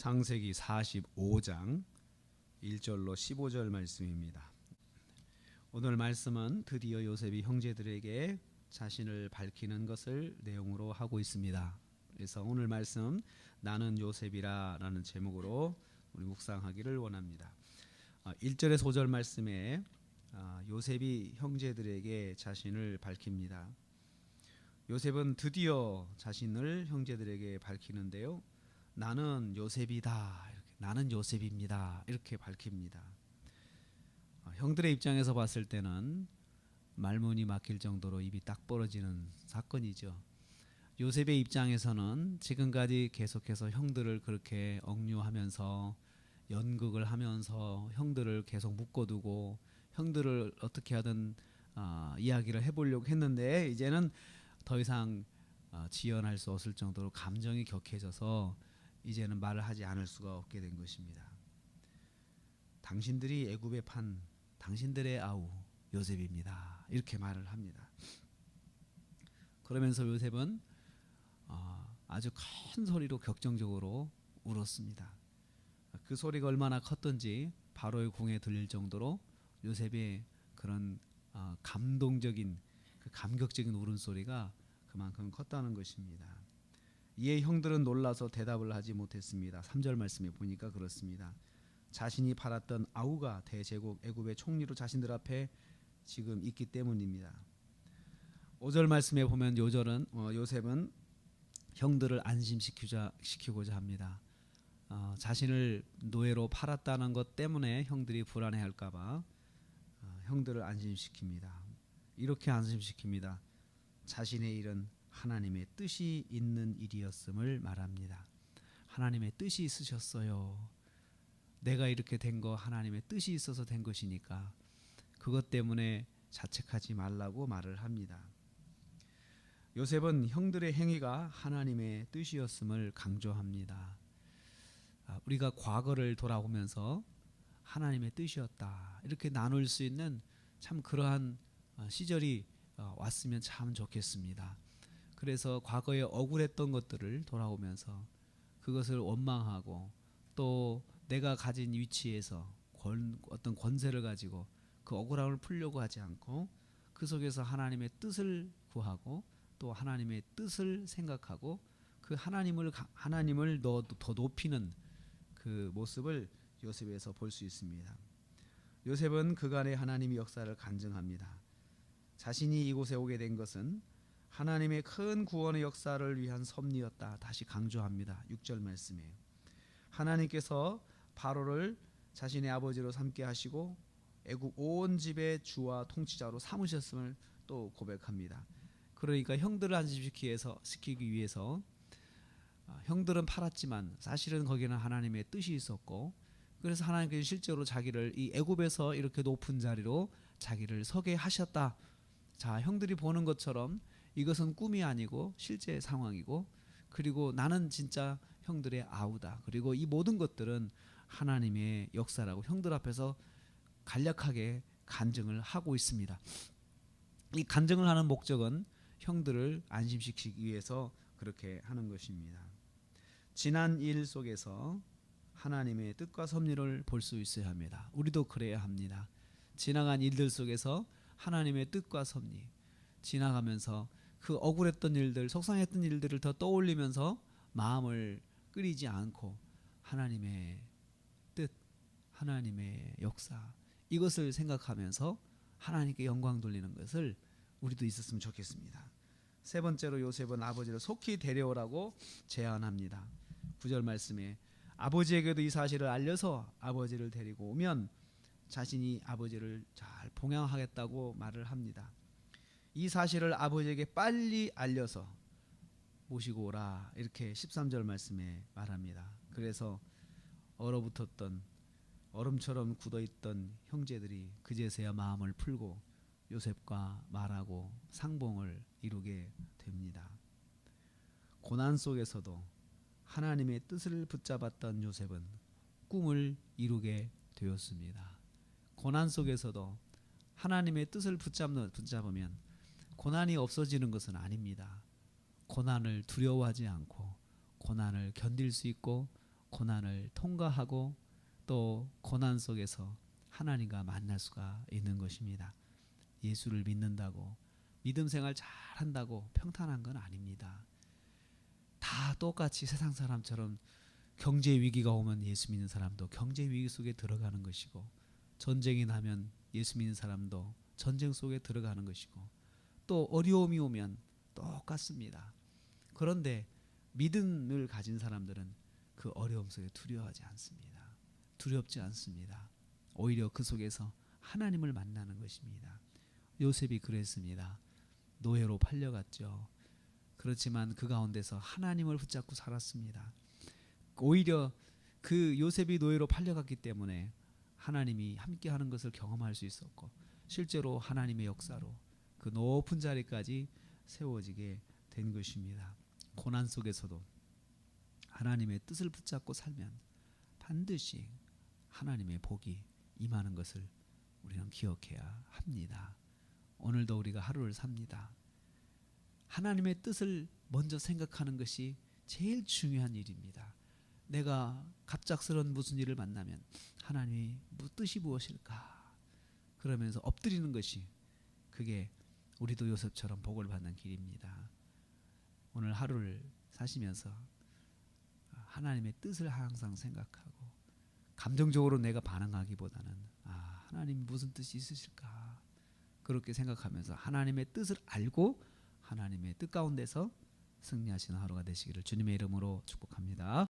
창세기 45장 1절로 15절 말씀입니다. 오늘 말씀은 드디어 요셉이 형제들에게 자신을 밝히는 것을 내용으로 하고 있습니다. 그래서 오늘 말씀 나는 요셉이라라는 제목으로 우리 묵상하기를 원합니다. 1절의 소절 말씀에 아, 요셉이 형제들에게 자신을 밝힙니다. 요셉은 드디어 자신을 형제들에게 밝히는데요. 나는 요셉이다. 이렇게, 나는 요셉입니다. 이렇게 밝힙니다. 아, 형들의 입장에서 봤을 때는 말문이 막힐 정도로 입이 딱 벌어지는 사건이죠. 요셉의 입장에서는 지금까지 계속해서 형들을 그렇게 억류하면서 연극을 하면서 형들을 계속 묶어두고 형들을 어떻게 하든 어, 이야기를 해보려고 했는데 이제는 더 이상 어, 지연할 수 없을 정도로 감정이 격해져서 이제는 말을 하지 않을 수가 없게 된 것입니다. 당신들이 애굽에 판 당신들의 아우 요셉입니다. 이렇게 말을 합니다. 그러면서 요셉은 어, 아주 큰 소리로 격정적으로 울었습니다. 그 소리가 얼마나 컸던지 바로의 궁에 들릴 정도로 요셉의 그런 어, 감동적인 그 감격적인 울음소리가 그만큼 컸다는 것입니다. 이에 형들은 놀라서 대답을 하지 못했습니다. 3절 말씀에 보니까 그렇습니다. 자신이 팔았던 아우가 대제국 애굽의 총리로 자신들 앞에 지금 있기 때문입니다. 5절 말씀에 보면 요절은 어, 요셉은 형들을 안심시키자 시키고자 합니다. 어, 자신을 노예로 팔았다는 것 때문에 형들이 불안해할까봐 어, 형들을 안심시킵니다. 이렇게 안심시킵니다. 자신의 일은 하나님의 뜻이 있는 일이었음을 말합니다. 하나님의 뜻이 있으셨어요. 내가 이렇게 된 거 하나님의 뜻이 있어서 된 것이니까 그것 때문에 자책하지 말라고 말을 합니다. 요셉은 형들의 행위가 하나님의 뜻이었음을 강조합니다. 아, 우리가 과거를 돌아보면서 하나님의 뜻이었다 이렇게 나눌 수 있는 참 그러한 어, 시절이 어, 왔으면 참 좋겠습니다. 그래서 과거에 억울했던 것들을 돌아오면서 그것을 원망하고 또 내가 가진 위치에서 권, 어떤 권세를 가지고 그 억울함을 풀려고 하지 않고 그 속에서 하나님의 뜻을 구하고 또 하나님의 뜻을 생각하고 그 하나님을 하나님을 더, 더 높이는 그 모습을 요셉에서 볼 수 있습니다. 요셉은 그간의 하나님의 역사를 간증합니다. 자신이 이곳에 오게 된 것은 하나님의 큰 구원의 역사를 위한 섭리였다. 다시 강조합니다. 6절 말씀에 하나님께서 바로를 자신의 아버지로 삼게 하시고 애굽 온 집의 주와 통치자로 삼으셨음을 또 고백합니다. 그러니까 형들을 안심시키기 위해서 시키기 위해서 아, 형들은 팔았지만 사실은 거기는 하나님의 뜻이 있었고 그래서 하나님께서 실제로 자기를 이 애굽에서 이렇게 높은 자리로 자기를 서게 하셨다. 자, 형들이 보는 것처럼 이것은 꿈이 아니고 실제 상황이고 그리고 나는 진짜 형들의 아우다. 그리고 이 모든 것들은 하나님의 역사라고 형들 앞에서 간략하게 간증을 하고 있습니다. 이 간증을 하는 목적은 형들을 안심시키기 위해서 그렇게 하는 것입니다. 지난 일 속에서 하나님의 뜻과 섭리를 볼 수 있어야 합니다. 우리도 그래야 합니다. 지나간 일들 속에서 하나님의 뜻과 섭리 지나가면서 그 억울했던 일들, 속상했던 일들을 더 떠올리면서 마음을 끓이지 않고 하나님의 뜻, 하나님의 역사 이것을 생각하면서 하나님께 영광 돌리는 것을 우리도 있었으면 좋겠습니다. 세 번째로 요셉은 아버지를 속히 데려오라고 제안합니다. 구절 말씀에 아버지에게도 이 사실을 알려서 아버지를 데리고 오면 자신이 아버지를 잘 봉양하겠다고 말을 합니다. 이 사실을 아버지에게 빨리 알려서 모시고 오라 이렇게 13절 말씀에 말합니다. 그래서 얼어붙었던 얼음처럼 굳어있던 형제들이 그제서야 마음을 풀고 요셉과 말하고 상봉을 이루게 됩니다. 고난 속에서도 하나님의 뜻을 붙잡았던 요셉은 꿈을 이루게 되었습니다. 고난 속에서도 하나님의 뜻을 붙잡는 붙잡으면 고난이 없어지는 것은 아닙니다. 고난을 두려워하지 않고 고난을 견딜 수 있고 고난을 통과하고 또 고난 속에서 하나님과 만날 수가 있는 것입니다. 예수를 믿는다고 믿음 생활 잘 한다고 평탄한 건 아닙니다. 다 똑같이 세상 사람처럼 경제 위기가 오면 예수 믿는 사람도 경제 위기 속에 들어가는 것이고 전쟁이 나면 예수 믿는 사람도 전쟁 속에 들어가는 것이고 또 어려움이 오면 똑같습니다. 그런데 믿음을 가진 사람들은 그 어려움 속에 두려워하지 않습니다. 두렵지 않습니다. 오히려 그 속에서 하나님을 만나는 것입니다. 요셉이 그랬습니다. 노예로 팔려갔죠. 그렇지만 그 가운데서 하나님을 붙잡고 살았습니다. 오히려 그 요셉이 노예로 팔려갔기 때문에 하나님이 함께하는 것을 경험할 수 있었고 실제로 하나님의 역사로 그 높은 자리까지 세워지게 된 것입니다. 고난 속에서도 하나님의 뜻을 붙잡고 살면 반드시 하나님의 복이 임하는 것을 우리는 기억해야 합니다. 오늘도 우리가 하루를 삽니다. 하나님의 뜻을 먼저 생각하는 것이 제일 중요한 일입니다. 내가 갑작스런 무슨 일을 만나면 하나님이 무 뜻이 무엇일까? 그러면서 엎드리는 것이 그게 우리도 요셉처럼 복을 받는 길입니다. 오늘 하루를 사시면서 하나님의 뜻을 항상 생각하고 감정적으로 내가 반응하기보다는 아 하나님 무슨 뜻이 있으실까 그렇게 생각하면서 하나님의 뜻을 알고 하나님의 뜻 가운데서 승리하시는 하루가 되시기를 주님의 이름으로 축복합니다.